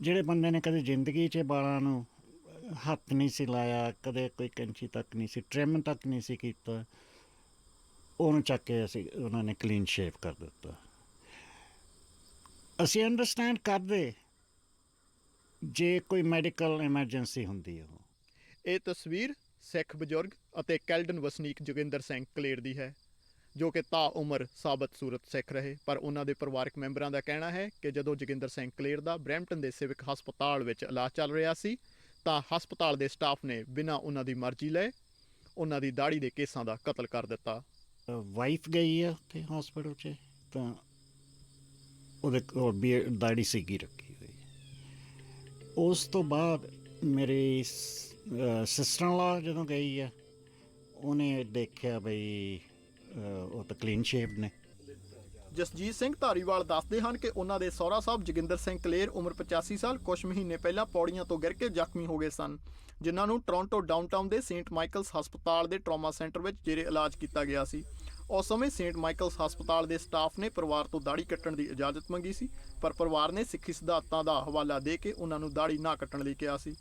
ਜਿਹੜੇ ਬੰਦੇ ਨੇ ਕਦੇ ਜ਼ਿੰਦਗੀ 'ਚ ਬਾਲਾਂ ਨੂੰ ਹੱਥ ਨਹੀਂ ਸੀ ਲਾਇਆ, ਕਦੇ ਕੋਈ ਕੈਂਚੀ ਤੱਕ ਨਹੀਂ ਸੀ, ਟ੍ਰਿਮ ਤੱਕ ਨਹੀਂ ਸੀ ਕੀਤਾ, ਉਹਨੂੰ ਚੱਕ ਕੇ ਅਸੀਂ, ਉਹਨਾਂ ਨੇ ਕਲੀਨ ਸ਼ੇਵ ਕਰ ਦਿੱਤਾ। ਅਸੀਂ ਅੰਡਰਸਟੈਂਡ ਕਰਦੇ ਜੇ ਕੋਈ ਮੈਡੀਕਲ ਐਮਰਜੈਂਸੀ ਹੁੰਦੀ ਹੈ ਉਹ। ਇਹ ਤਸਵੀਰ ਸਿੱਖ ਬਜ਼ੁਰਗ ਅਤੇ ਕੈਲਡਨ ਵਸਨੀਕ ਜੋਗਿੰਦਰ ਸਿੰਘ ਕਲੇਰ ਦੀ ਹੈ। ਜੋ ਕਿ ਤਾ ਉਮਰ ਸਾਬਤ ਸੂਰਤ ਸਿੱਖ ਰਹੇ, ਪਰ ਉਹਨਾਂ ਦੇ ਪਰਿਵਾਰਕ ਮੈਂਬਰਾਂ ਦਾ ਕਹਿਣਾ ਹੈ ਕਿ ਜਦੋਂ ਜੋਗਿੰਦਰ ਸਿੰਘ ਕਲੇਰ ਦਾ ਬਰੈਂਪਟਨ ਦੇ ਸਿਵਿਕ ਹਸਪਤਾਲ ਵਿੱਚ ਇਲਾਜ ਚੱਲ ਰਿਹਾ ਸੀ, ਤਾਂ ਹਸਪਤਾਲ ਦੇ ਸਟਾਫ ਨੇ ਬਿਨਾਂ ਉਹਨਾਂ ਦੀ ਮਰਜ਼ੀ ਲਏ, ਉਹਨਾਂ ਦੀ ਦਾੜੀ ਦੇ ਕੇਸਾਂ ਦਾ ਕਤਲ ਕਰ ਦਿੱਤਾ। ਵਾਈਫ ਗਈ ਆ ਉੱਥੇ ਹਸਪੀਟਲ 'ਚ, ਤਾਂ ਉਹਦੇ ਕੋਲ ਵੀ ਦਾੜੀ ਸੀਗੀ ਰੱਖੀ ਹੋਈ। ਉਸ ਤੋਂ ਬਾਅਦ ਮੇਰੀ ਸਿਸਟਰ ਲਾ ਜਦੋਂ ਗਈ ਆ, ਉਹਨੇ ਦੇਖਿਆ ਬਈ ਉਹ ਤਾਂ ਕਲੀਨ ਸ਼ੇਵਡ ਨੇ। ਜਸਜੀਤ ਸਿੰਘ ਧਾਰੀਵਾਲ ਦੱਸਦੇ ਹਨ ਕਿ ਉਹਨਾਂ ਦੇ ਸਹੁਰਾ ਸਾਹਿਬ ਜੋਗਿੰਦਰ ਸਿੰਘ ਕਲੇਰ ਉਮਰ 85 ਸਾਲ ਕੁਝ ਮਹੀਨੇ ਪਹਿਲਾਂ ਪੌੜੀਆਂ ਤੋਂ ਗਿਰ ਕੇ ਜ਼ਖਮੀ ਹੋ ਗਏ ਸਨ, ਜਿਨ੍ਹਾਂ ਨੂੰ ਟੋਰਾਂਟੋ ਡਾਊਨਟਾਊਨ ਦੇ ਸੇਂਟ ਮਾਈਕਲਸ ਹਸਪਤਾਲ ਦੇ ਟਰਾਮਾ ਸੈਂਟਰ ਵਿੱਚ ਜੇਰੇ ਇਲਾਜ ਕੀਤਾ ਗਿਆ ਸੀ। ਉਸ ਸਮੇਂ ਸੇਂਟ ਮਾਈਕਲਸ ਹਸਪਤਾਲ ਦੇ ਸਟਾਫ ਨੇ ਪਰਿਵਾਰ ਤੋਂ ਦਾੜੀ ਕੱਟਣ ਦੀ ਇਜਾਜ਼ਤ ਮੰਗੀ ਸੀ, ਪਰ ਪਰਿਵਾਰ ਨੇ ਸਿੱਖੀ ਸਿਧਾਂਤਾਂ ਦਾ ਹਵਾਲਾ ਦੇ ਕੇ ਉਹਨਾਂ ਨੂੰ ਦਾੜੀ ਨਾ ਕੱਟਣ ਲਈ ਕਿਹਾ ਸੀ।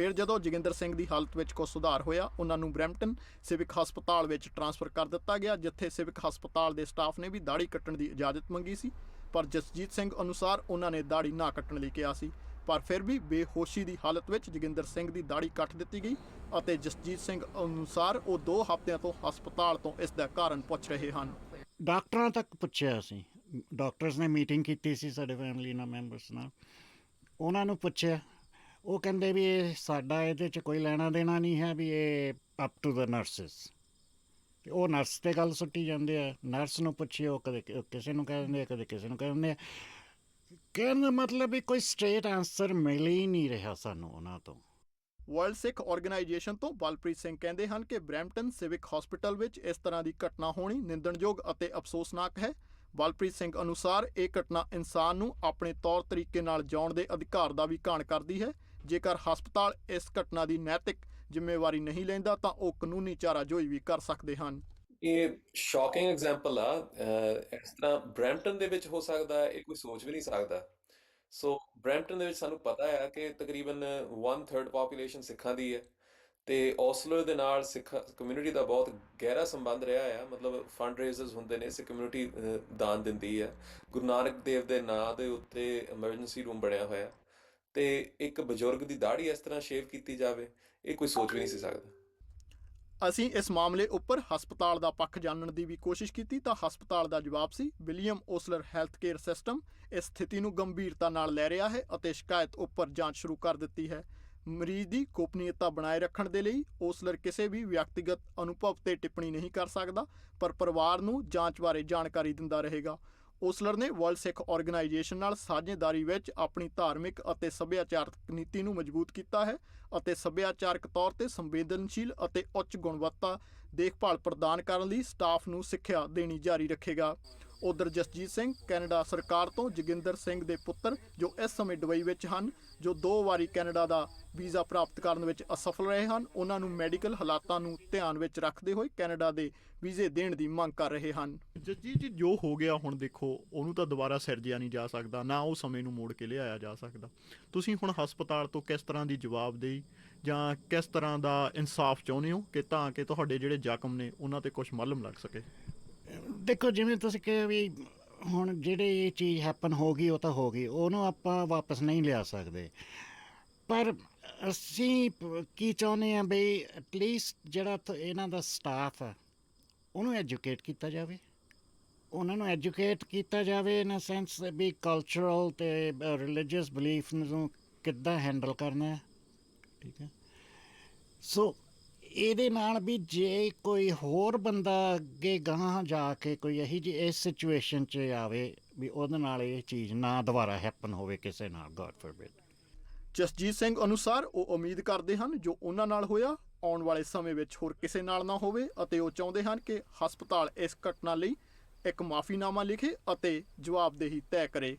ਫਿਰ ਜਦੋਂ ਜੋਗਿੰਦਰ ਸਿੰਘ ਦੀ ਹਾਲਤ ਵਿੱਚ ਕੁਝ ਸੁਧਾਰ ਹੋਇਆ, ਉਹਨਾਂ ਨੂੰ ਬਰੈਂਪਟਨ ਸਿਵਿਕ ਹਸਪਤਾਲ ਵਿੱਚ ਟਰਾਂਸਫਰ ਕਰ ਦਿੱਤਾ ਗਿਆ, ਜਿੱਥੇ ਸਿਵਿਕ ਹਸਪਤਾਲ ਦੇ ਸਟਾਫ ਨੇ ਵੀ ਦਾੜੀ ਕੱਟਣ ਦੀ ਇਜਾਜ਼ਤ ਮੰਗੀ ਸੀ। ਪਰ ਜਸਜੀਤ ਸਿੰਘ ਅਨੁਸਾਰ ਉਹਨਾਂ ਨੇ ਦਾੜੀ ਨਾ ਕੱਟਣ ਲਈ ਕਿਹਾ ਸੀ। ਪਰ ਫਿਰ ਵੀ ਬੇਹੋਸ਼ੀ ਦੀ ਹਾਲਤ ਵਿੱਚ ਜੋਗਿੰਦਰ ਸਿੰਘ ਦੀ ਦਾੜੀ ਕੱਟ ਦਿੱਤੀ ਗਈ ਅਤੇ ਜਸਜੀਤ ਸਿੰਘ ਅਨੁਸਾਰ ਉਹ 2 ਹਫ਼ਤਿਆਂ ਤੋਂ ਹਸਪਤਾਲ ਤੋਂ ਇਸ ਦਾ ਕਾਰਨ ਪੁੱਛ ਰਹੇ ਹਨ। ਡਾਕਟਰਾਂ ਤੱਕ ਪੁੱਛਿਆ ਅਸੀਂ ਡਾਕਟਰਸ ਨੇ ਮੀਟਿੰਗ ਕੀਤੀ ਸੀ ਸਾਡੇ ਫੈਮਿਲੀ ਨਾਲ, ਮੈਂਬਰਸ ਨਾਲ। ਉਹਨਾਂ ਨੂੰ ਪੁੱਛਿਆ ਉਹ ਕਹਿੰਦੇ ਵੀ ਇਹ ਸਾਡਾ ਇਹਦੇ 'ਚ ਕੋਈ ਲੈਣਾ ਦੇਣਾ ਨਹੀਂ ਹੈ ਵੀ ਇਹ ਅਪ ਟੂ ਦ ਨਰਸਸ ਤੇ ਉਹ ਨਰਸ ਤੇ ਗੱਲ ਸੁੱਟੀ ਜਾਂਦੇ ਆ। ਨਰਸ ਨੂੰ ਪੁੱਛਿਓ, ਉਹ ਕਦੇ ਕਿਸੇ ਨੂੰ ਕਹਿ ਦਿੰਦੇ ਆ, ਕਦੇ ਕਿਸੇ ਨੂੰ ਕਹਿ ਦਿੰਦੇ ਆ। ਕਹਿਣ ਦਾ ਮਤਲਬ ਵੀ ਕੋਈ ਸਟ੍ਰੇਟ ਆਨਸਰ ਮਿਲ ਹੀ ਨਹੀਂ ਰਿਹਾ ਸਾਨੂੰ ਉਹਨਾਂ ਤੋਂ। ਵਰਲਡ ਸਿੱਖ ਆਰਗੇਨਾਈਜੇਸ਼ਨ ਤੋਂ ਬਲਪ੍ਰੀਤ ਸਿੰਘ ਕਹਿੰਦੇ ਹਨ ਕਿ ਬਰੈਂਪਟਨ ਸਿਵਿਕ ਹਸਪੀਟਲ ਵਿੱਚ ਇਸ ਤਰ੍ਹਾਂ ਦੀ ਘਟਨਾ ਹੋਣੀ ਨਿੰਦਣਯੋਗ ਅਤੇ ਅਫਸੋਸਨਾਕ ਹੈ। ਬਲਪ੍ਰੀਤ ਸਿੰਘ ਅਨੁਸਾਰ ਇਹ ਘਟਨਾ ਇਨਸਾਨ ਨੂੰ ਆਪਣੇ ਤੌਰ ਤਰੀਕੇ ਨਾਲ ਜਿਉਣ ਦੇ ਅਧਿਕਾਰ ਦਾ ਵੀ ਘਾਣ ਕਰਦੀ ਹੈ। ਜੇਕਰ ਹਸਪਤਾਲ ਇਸ ਘਟਨਾ ਦੀ ਨੈਤਿਕ ਜ਼ਿੰਮੇਵਾਰੀ ਨਹੀਂ ਲੈਂਦਾ, ਤਾਂ ਉਹ ਕਾਨੂੰਨੀ ਚਾਰਾਜੋਈ ਵੀ ਕਰ ਸਕਦੇ ਹਨ। ਇਹ ਸ਼ੌਕਿੰਗ ਐਗਜ਼ਾਮਪਲ ਆ। ਇਸ ਤਰ੍ਹਾਂ ਬਰੈਂਪਟਨ ਦੇ ਵਿੱਚ ਹੋ ਸਕਦਾ ਇਹ ਕੋਈ ਸੋਚ ਵੀ ਨਹੀਂ ਸਕਦਾ। ਸੋ ਬਰੈਂਪਟਨ ਦੇ ਵਿੱਚ ਸਾਨੂੰ ਪਤਾ ਹੈ ਕਿ ਤਕਰੀਬਨ 1/3 ਪੋਪੂਲੇਸ਼ਨ ਸਿੱਖਾਂ ਦੀ ਹੈ ਤੇ ਔਸਲਰ ਦੇ ਨਾਲ ਸਿੱਖ ਕਮਿਊਨਿਟੀ ਦਾ ਬਹੁਤ ਗਹਿਰਾ ਸੰਬੰਧ ਰਿਹਾ ਹੈ ਮਤਲਬ ਫੰਡ ਰੇਜ਼ਰਸ ਹੁੰਦੇ ਨੇ, ਸਿੱਖ ਕਮਿਊਨਿਟੀ ਦਾਨ ਦਿੰਦੀ ਹੈ। ਗੁਰੂ ਨਾਨਕ ਦੇਵ ਦੇ ਨਾਂ ਦੇ ਉੱਤੇ ਐਮਰਜੈਂਸੀ ਰੂਮ ਬਣਿਆ ਹੋਇਆ। ਤੇ ਇੱਕ ਬਜ਼ੁਰਗ ਦੀ ਦਾੜੀ ਇਸ ਤਰ੍ਹਾਂ ਸ਼ੇਵ ਕੀਤੀ ਜਾਵੇ, ਇਹ ਕੋਈ ਸੋਚ ਵੀ ਨਹੀਂ ਸੀ ਸਕਦਾ। ਅਸੀਂ ਇਸ ਮਾਮਲੇ ਉੱਪਰ ਹਸਪਤਾਲ ਦਾ ਪੱਖ ਜਾਣਨ ਦੀ ਵੀ ਕੋਸ਼ਿਸ਼ ਕੀਤੀ, ਤਾਂ ਹਸਪਤਾਲ ਦਾ ਜਵਾਬ ਸੀ, William Osler health care system ਇਸ ਸਥਿਤੀ ਨੂੰ ਗੰਭੀਰਤਾ ਨਾਲ ਲੈ ਰਿਹਾ ਹੈ ਅਤੇ ਸ਼ਿਕਾਇਤ ਉੱਪਰ ਜਾਂਚ ਸ਼ੁਰੂ ਕਰ ਦਿੱਤੀ ਹੈ। ਮਰੀਜ਼ ਦੀ ਗੋਪਨੀਯਤਾ ਬਣਾਏ ਰੱਖਣ ਦੇ ਲਈ ਓਸਲਰ ਕਿਸੇ ਵੀ ਵਿਅਕਤੀਗਤ ਅਨੁਭਵ ਤੇ ਟਿੱਪਣੀ ਨਹੀਂ ਕਰ ਸਕਦਾ, ਪਰ ਪਰਿਵਾਰ ਨੂੰ ਜਾਂਚ ਬਾਰੇ ਜਾਣਕਾਰੀ ਦਿੰਦਾ ਰਹੇਗਾ। ਓਸਲਰ ਨੇ ਵਰਲਡ ਸਿੱਖ ਆਰਗੇਨਾਈਜੇਸ਼ਨ ਨਾਲ ਸਾਝੇਦਾਰੀ ਵਿੱਚ ਆਪਣੀ ਧਾਰਮਿਕ ਅਤੇ ਸੱਭਿਆਚਾਰਕ ਨੀਤੀ ਨੂੰ ਮਜ਼ਬੂਤ ਕੀਤਾ ਹੈ ਅਤੇ ਸੱਭਿਆਚਾਰਕ ਤੌਰ ਤੇ ਸੰਵੇਦਨਸ਼ੀਲ ਅਤੇ ਉੱਚ ਗੁਣਵੱਤਾ ਦੇਖਭਾਲ ਪ੍ਰਦਾਨ ਕਰਨ ਲਈ ਸਟਾਫ ਨੂੰ ਸਿੱਖਿਆ ਦੇਣੀ ਜਾਰੀ ਰੱਖੇਗਾ। ਉਧਰ ਜਸਜੀਤ ਸਿੰਘ, ਕੈਨੇਡਾ ਸਰਕਾਰ ਤੋਂ ਜੋਗਿੰਦਰ ਸਿੰਘ ਦੇ ਪੁੱਤਰ, ਜੋ ਇਸ ਸਮੇਂ ਦੁਬਈ ਵਿੱਚ ਹਨ, ਜੋ ਦੋ ਵਾਰੀ ਕੈਨੇਡਾ ਦਾ ਵੀਜ਼ਾ ਪ੍ਰਾਪਤ ਕਰਨ ਵਿੱਚ ਅਸਫਲ ਰਹੇ ਹਨ, ਉਹਨਾਂ ਨੂੰ ਮੈਡੀਕਲ ਹਾਲਾਤਾਂ ਨੂੰ ਧਿਆਨ ਵਿੱਚ ਰੱਖਦੇ ਹੋਏ ਕੈਨੇਡਾ ਦੇ ਵੀਜ਼ੇ ਦੇਣ ਦੀ ਮੰਗ ਕਰ ਰਹੇ ਹਨ। ਜਸਜੀਤ ਜੀ, ਜੋ ਹੋ ਗਿਆ ਹੁਣ ਦੇਖੋ, ਉਹਨੂੰ ਤਾਂ ਦੁਬਾਰਾ ਸਿਰਜਿਆ ਨਹੀਂ ਜਾ ਸਕਦਾ, ਨਾ ਉਹ ਸਮੇਂ ਨੂੰ ਮੋੜ ਕੇ ਲਿਆਇਆ ਜਾ ਸਕਦਾ। ਤੁਸੀਂ ਹੁਣ ਹਸਪਤਾਲ ਤੋਂ ਕਿਸ ਤਰ੍ਹਾਂ ਦੀ ਜਵਾਬਦੇਹੀ ਜਾਂ ਕਿਸ ਤਰ੍ਹਾਂ ਦਾ ਇਨਸਾਫ ਚਾਹੁੰਦੇ ਹੋ ਕਿ ਤਾਂ ਕਿ ਤੁਹਾਡੇ ਜਿਹੜੇ ਜ਼ਖਮ ਨੇ, ਉਹਨਾਂ ਤੇ ਕੁਝ ਮੱਲਮ ਲੱਗ ਸਕੇ? ਦੇਖੋ, ਜਿਵੇਂ ਤੁਸੀਂ ਕਿਹਾ ਵੀ ਹੁਣ ਜਿਹੜੇ ਇਹ ਚੀਜ਼ ਹੈਪਨ ਹੋ ਗਈ, ਉਹ ਤਾਂ ਹੋ ਗਈ, ਉਹਨੂੰ ਆਪਾਂ ਵਾਪਸ ਨਹੀਂ ਲਿਆ ਸਕਦੇ। ਪਰ ਅਸੀਂ ਕੀ ਚਾਹੁੰਦੇ ਆ ਬਈ ਐਟਲੀਸਟ ਜਿਹੜਾ ਇਹਨਾਂ ਦਾ ਸਟਾਫ ਆ, ਉਹਨੂੰ ਐਜੂਕੇਟ ਕੀਤਾ ਜਾਵੇ। ਉਹਨਾਂ ਨੂੰ ਐਜੂਕੇਟ ਕੀਤਾ ਜਾਵੇ ਇਨ ਅ ਸੈਂਸ ਵੀ ਕਲਚਰਲ ਤੇ ਰਿਲੀਜੀਅਸ ਬਲੀਫ ਨੂੰ ਕਿੱਦਾਂ ਹੈਂਡਲ ਕਰਨਾ ਹੈ। ਠੀਕ ਹੈ। ਸੋ ਇਹਦੇ ਨਾਲ ਵੀ ਜੇ ਕੋਈ ਹੋਰ ਬੰਦਾ ਅੱਗੇ ਗਾਂਹ ਜਾ ਕੇ ਕੋਈ ਇਹੀ ਜਿਹੀ, ਇਸ ਸਿਚੁਏਸ਼ਨ 'ਚ ਆਵੇ ਵੀ ਉਹਦੇ ਨਾਲ ਇਹ ਚੀਜ਼ ਨਾ ਦੁਬਾਰਾ ਹੈਪਨ ਹੋਵੇ ਕਿਸੇ ਨਾਲ ਗॉड ਫੋਰਬਿਡ ਜਸਜੀਤ ਸਿੰਘ ਅਨੁਸਾਰ ਉਹ ਉਮੀਦ ਕਰਦੇ ਹਨ ਜੋ ਉਹਨਾਂ ਨਾਲ ਹੋਇਆ, ਆਉਣ ਵਾਲੇ ਸਮੇਂ ਵਿੱਚ ਹੋਰ ਕਿਸੇ ਨਾਲ ਨਾ ਹੋਵੇ ਅਤੇ ਉਹ ਚਾਹੁੰਦੇ ਹਨ ਕਿ ਹਸਪਤਾਲ ਇਸ ਘਟਨਾ ਲਈ ਇੱਕ ਮਾਫੀਨਾਮਾ ਲਿਖੇ ਅਤੇ ਜਵਾਬਦੇਹੀ ਤੈਅ ਕਰੇ।